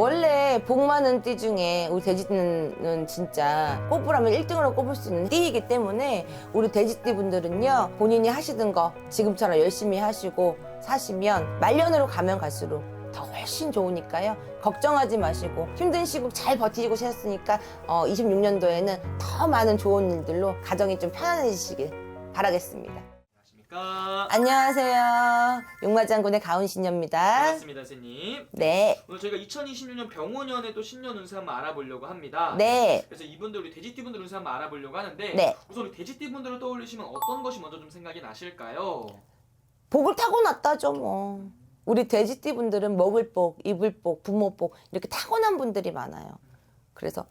원래 복 많은 띠 중에 우리 돼지띠는 진짜 뽑으라면 1등으로 꼽을 수 있는 띠이기 때문에 우리 돼지띠 분들은요 본인이 하시던 거 지금처럼 열심히 하시고 사시면 말년으로 가면 갈수록 더 훨씬 좋으니까요. 걱정하지 마시고 힘든 시국 잘 버티고 하셨으니까 어, 26년도에는 더 많은 좋은 일들로 가정이 좀 편안해지시길 바라겠습니다 안녕하십니까? 안녕하세요 용마장군의 가은신녀입니다 반갑습니다, 선생님. 네 오늘 저희가 2026년 병원년에 또 신년 운세 한번 알아보려고 합니다. 네. 그래서 이분들 우리 돼지띠 분들 운세 한번 알아보려고 하는데 네. 우선 우리 돼지띠 분들을 떠올리시면 어떤 것이 먼저 좀 생각이 나실까요? 복을 타고났다죠 뭐 우리 돼지띠 분들은 먹을 복, 입을 복, 부모 복 이렇게 타고난 분들이 많아요 그래서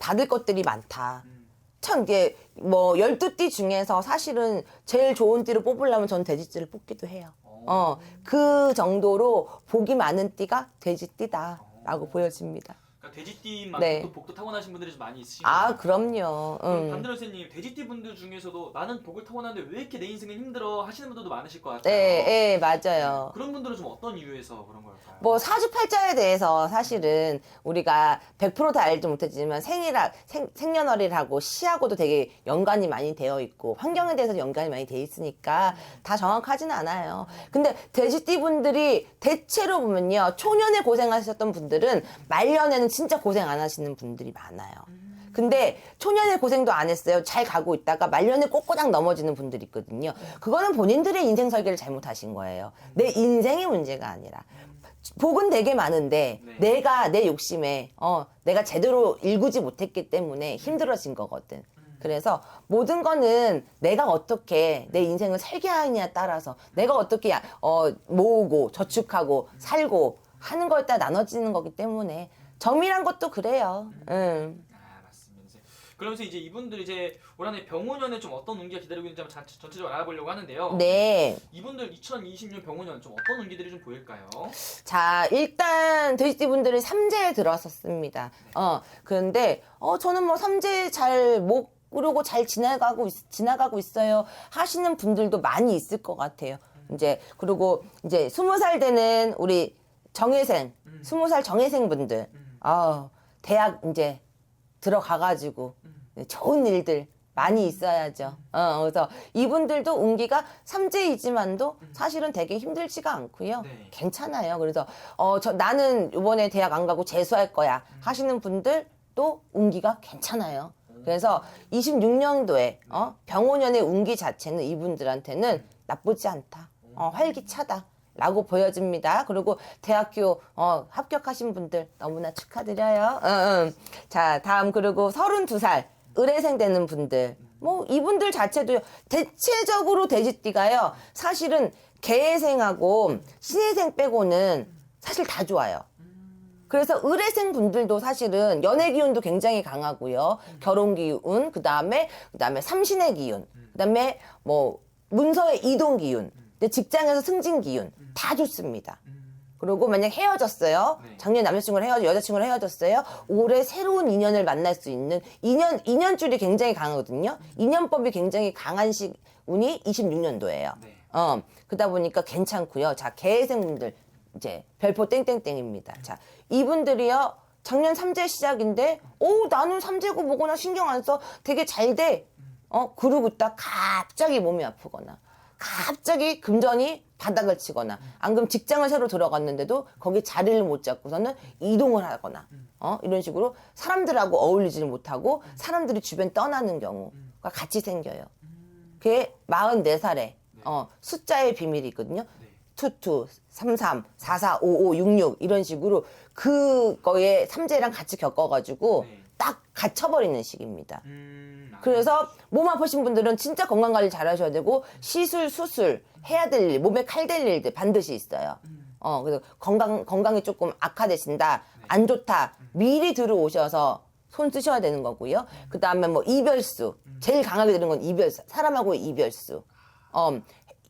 받을 것들이 많다 음. 참 이게 뭐 12띠 중에서 사실은 제일 좋은 띠를 뽑으려면 전 돼지띠를 뽑기도 해요. 어, 그 정도로 복이 많은 띠가 돼지띠다 라고 보여집니다 그러니까 돼지띠만큼 네. 또 복도 타고나신 분들이 좀 많이 있으신 아. 그럼요 그럼 음. 반대로 선생님 돼지띠 분들 중에서도 나는 복을 타고났는데 왜 이렇게 내 인생은 힘들어 하시는 분들도 많으실 것 같아요. 네, 네 맞아요 그런 분들은 좀 어떤 이유에서 그런 걸까요? 뭐 사주팔자에 대해서 사실은 우리가 100%다 알지 못했지만 생일학 생, 생년월일하고 시하고도 되게 연관이 많이 되어 있고 환경에 대해서 연관이 많이 돼 있으니까 다 정확하진 않아요. 근데 돼지띠 분들이 대체로 보면요 초년에 고생하셨던 분들은 말년에는 진짜 고생 안 하시는 분들이 많아요. 근데 초년에 고생도 안 했어요. 잘 가고 있다가 말년에 꼬꼬당 넘어지는 분들이 있거든요. 그거는 본인들의 인생 설계를 잘못하신 거예요. 내 인생의 문제가 아니라. 복은 되게 많은데 네. 내가 내 욕심에 어 내가 제대로 일구지 못했기 때문에 힘들어진 거거든. 그래서 모든 거는 내가 어떻게 내 인생을 설계하느냐에 따라서 내가 어떻게 어 모으고 저축하고 살고 하는 거에 따라 나눠지는 거기 때문에 점이란 것도 그래요. 응. 아 맞습니다. 그러면서 이제 이분들 이제 올 한해 병원년에 좀 어떤 운기가 기다리고 있는지 한번 자- 전체적으로 알아보려고 하는데요. 네. 이분들 2020년 병원년 좀 어떤 운기들이 좀 보일까요? 자, 일단 돼지띠 분들이 삼재에 들어섰습니다. 어, 그런데 어 저는 뭐 삼재 잘못 꾸르고 잘 지나가고 있, 지나가고 있어요. 하시는 분들도 많이 있을 것 같아요. 이제 그리고 이제 스무 살 되는 우리 정예생, 스무 살 정예생 분들, 아 대학 이제 들어가가지고 좋은 일들 많이 있어야죠. 어, 그래서 이분들도 운기가 삼재이지만도 사실은 되게 힘들지가 않고요. 네. 괜찮아요. 그래서 어, 저 나는 이번에 대학 안 가고 재수할 거야 하시는 분들도 운기가 괜찮아요. 그래서 26년도에 어, 병원년의 운기 자체는 이분들한테는 나쁘지 않다. 어, 활기차다. 라고 보여집니다. 그리고 대학교 어, 합격하신 분들 너무나 축하드려요. 응, 응. 자, 다음 그리고 32살 의뢰생 되는 분들. 뭐 이분들 자체도 대체적으로 돼지띠가요. 사실은 개회생하고 신혜생 빼고는 사실 다 좋아요. 그래서 의뢰생 분들도 사실은 연애 기운도 굉장히 강하고요. 결혼 기운, 그 다음에 그 다음에 삼신의 기운, 그 다음에 뭐 문서의 이동 기운, 근데 직장에서 승진 기운 다 좋습니다. 그리고 만약 헤어졌어요. 네. 작년 남자친구랑 헤어져 여자친구랑 헤어졌어요. 올해 새로운 인연을 만날 수 있는 인연 인연줄이 굉장히 강하거든요. 인연법이 굉장히 강한 시 운이 26년도예요. 네. 어, 그러다 보니까 괜찮고요. 자, 개생분들 이제 별표 땡땡땡입니다. 자, 이분들이요. 작년 삼재 시작인데, 오, 나는 삼재고 뭐거나 신경 안 써. 되게 잘 돼. 어, 그러고 있다 갑자기 몸이 아프거나, 갑자기 금전이 바닥을 치거나, 안 그럼 직장을 새로 들어갔는데도 거기 자리를 못 잡고서는 이동을 하거나, 어, 이런 식으로 사람들하고 어울리지를 못하고 사람들이 주변 떠나는 경우가 같이 생겨요. 그게 44살에 어, 숫자의 비밀이 있거든요. 네. 투투, 삼삼, 사사, 오오, 육육 이런 식으로 그거에 삼재랑 같이 겪어가지고 네. 딱 갇혀버리는 시기입니다. 음, 아, 그래서 몸 아프신 분들은 진짜 건강 관리 잘 하셔야 되고 시술, 수술 해야 될 일, 몸에 칼 될 일들 반드시 있어요. 어, 그래서 건강, 건강이 조금 악화되신다, 안 좋다, 미리 들어오셔서 손 쓰셔야 되는 거고요. 그 다음에 뭐 이별수, 제일 강하게 되는 건 이별수, 사람하고의 이별수. 어,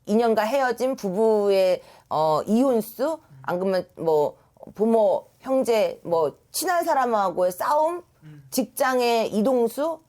인연과 헤어진 부부의 어, 이혼수, 안 그러면 뭐 부모, 형제, 뭐 친한 사람하고의 싸움, 직장의 이동수,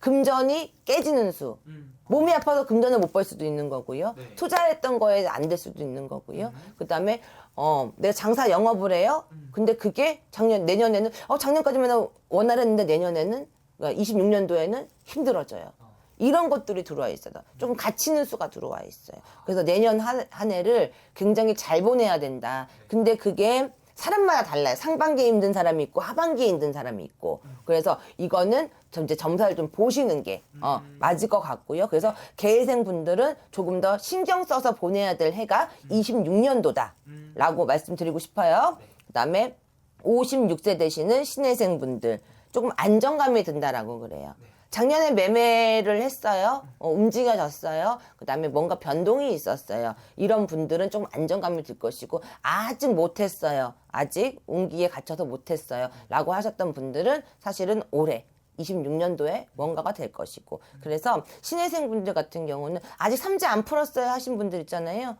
금전이 깨지는 수. 음, 몸이 아파서 금전을 못 벌 수도 있는 거고요. 네. 투자했던 거에 안 될 수도 있는 거고요. 그 다음에 어, 내가 장사 영업을 해요. 근데 그게 작년, 내년에는, 어, 작년까지만 원활했는데 내년에는, 그러니까 26년도에는 힘들어져요. 이런 것들이 들어와 있어요. 조금 갇히는 수가 들어와 있어요. 그래서 내년 한, 한 해를 굉장히 잘 보내야 된다. 근데 그게 사람마다 달라요. 상반기에 힘든 사람이 있고 하반기에 힘든 사람이 있고. 그래서 이거는 좀 이제 점사를 좀 보시는 게 어, 맞을 것 같고요. 그래서 개회생 분들은 조금 더 신경 써서 보내야 될 해가 26년도다라고 말씀드리고 싶어요. 그다음에 56세 되시는 신혜생 분들 조금 안정감이 든다라고 그래요. 작년에 매매를 했어요. 어, 움직여졌어요. 그다음에 뭔가 변동이 있었어요. 이런 분들은 좀 안정감이 들 것이고 아직 못했어요. 아직 운기에 갇혀서 못했어요. 라고 하셨던 분들은 사실은 올해 26년도에 뭔가가 될 것이고 그래서 신혜생 분들 같은 경우는 아직 삼재 안 풀었어요 하신 분들 있잖아요.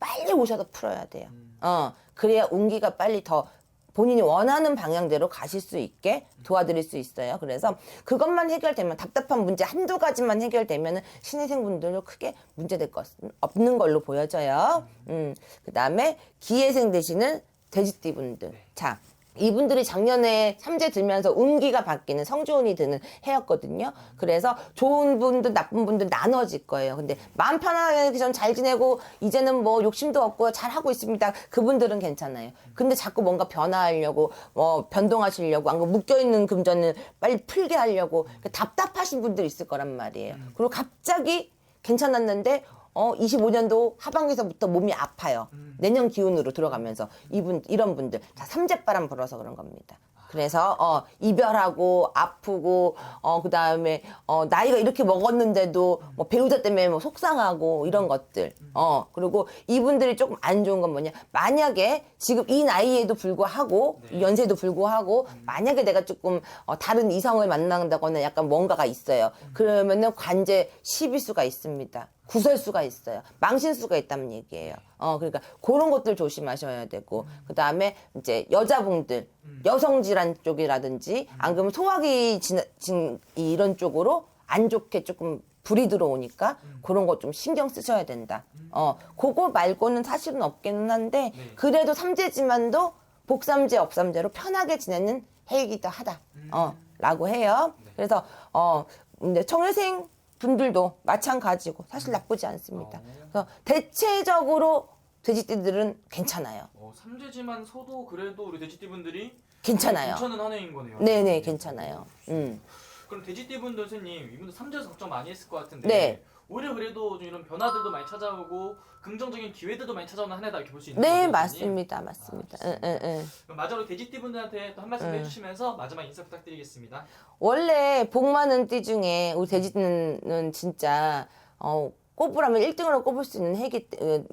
빨리 오셔서 풀어야 돼요. 어, 그래야 운기가 빨리 더 본인이 원하는 방향대로 가실 수 있게 도와드릴 수 있어요. 그래서 그것만 해결되면 답답한 문제 한두 가지만 해결되면 신입생 분들도 크게 문제될 것은 없는 걸로 보여져요. 음, 그 다음에 기회생 되시는 돼지띠 분들. 자, 이분들이 작년에 삼재 들면서 운기가 바뀌는 성조운이 드는 해였거든요. 그래서 좋은 분들, 나쁜 분들 나눠질 거예요. 근데 마음 편하게 전 잘 지내고 이제는 뭐 욕심도 없고 잘 하고 있습니다. 그분들은 괜찮아요. 근데 자꾸 뭔가 변화하려고 뭐 변동하시려고 안 그러면 묶여 있는 금전을 빨리 풀게 하려고 답답하신 분들 있을 거란 말이에요. 그리고 갑자기 괜찮았는데 어 25년도 하반기서부터 몸이 아파요. 내년 기운으로 들어가면서 이분 이런 분들 다 삼재바람 불어서 그런 겁니다. 그래서 어 이별하고 아프고 어 그다음에 어 나이가 이렇게 먹었는데도 뭐 배우자 때문에 뭐 속상하고 이런 것들. 어 그리고 이분들이 조금 안 좋은 건 뭐냐? 만약에 지금 이 나이에도 불구하고 이 연세도 불구하고 만약에 내가 조금 어 다른 이성을 만난다거나 약간 뭔가가 있어요. 그러면은 관제 시비수가 있습니다 구설수가 있어요. 망신수가 있다는 얘기예요. 어, 그러니까 그런 것들 조심하셔야 되고, 그 다음에 이제 여자분들, 여성 질환 쪽이라든지, 안 그러면 소화기 진, 진, 이런 쪽으로 안 좋게 조금 불이 들어오니까 그런 거 좀 신경 쓰셔야 된다. 어, 그거 말고는 사실은 없기는 한데, 그래도 삼재지만도 복삼재, 업삼재로 편하게 지내는 해이기도 하다. 어, 라고 해요. 그래서, 어, 근데 청일생 분들도 마찬가지고 사실 나쁘지 않습니다. 그래서 대체적으로 돼지띠들은 괜찮아요. 어, 삼재지만 서도 그래도 우리 돼지띠 분들이 괜찮아요. 괜찮은 한 해인 거네요. 네네 괜찮아요. 음. 그럼 돼지띠 분들 선생님 이분들 삼재에서 걱정 많이 했을 것 같은데 네. 오히려 그래도 좀 이런 변화들도 많이 찾아오고 긍정적인 기회들도 많이 찾아오는 한 해다 이렇게 볼 수 있는 네 거죠, 선생님? 맞습니다, 맞습니다. 응, 응, 응. 그럼 마지막으로 돼지띠 분들한테 또 한 말씀 해주시면서 마지막 인사 부탁드리겠습니다. 원래 복 많은 띠 중에 우리 돼지띠는 진짜 어, 꼽으라면 1등으로 꼽을 수 있는 해기 어,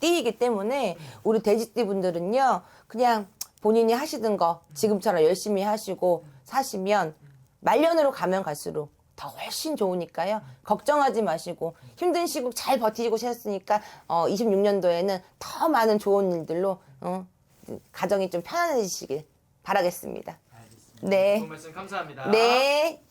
띠이기 때문에 우리 돼지띠 분들은요 그냥 본인이 하시던 거 지금처럼 열심히 하시고 사시면 말년으로 가면 갈수록 더 훨씬 좋으니까요. 걱정하지 마시고 힘든 시국 잘 버티고 셨으니까 어, 26년도에는 더 많은 좋은 일들로 어, 가정이 좀 편안해지시길 바라겠습니다. 알겠습니다. 네. 좋은 말씀 감사합니다. 네.